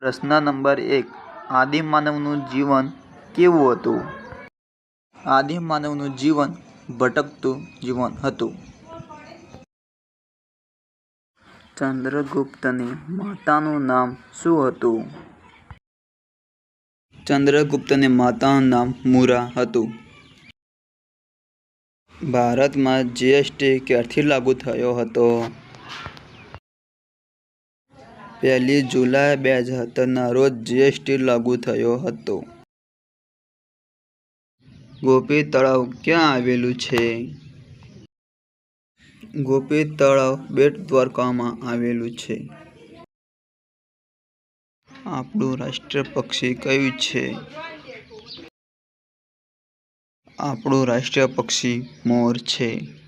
પ્રશ્ન નંબર એક આદિમાનવનું જીવન કેવું હતું? આદિમાનવનું જીવન ભટકતું જીવન હતું. ચંદ્રગુપ્તની માતાનું નામ શું હતું? ચંદ્રગુપ્તની માતાનું નામ મુરા હતું. ભારતમાં જીએસટી ક્યારથી લાગુ થયો હતો? પહેલી જુલાઈ બે હજારના રોજ જીએસટી લાગુ થયો હતો. ગોપી તળાવ ક્યાં આવેલું છે? ગોપી તળાવ બેટ દ્વારકામાં આવેલું છે. આપણું રાષ્ટ્રીય પક્ષી કયું છે? આપણું રાષ્ટ્રીય પક્ષી મોર છે.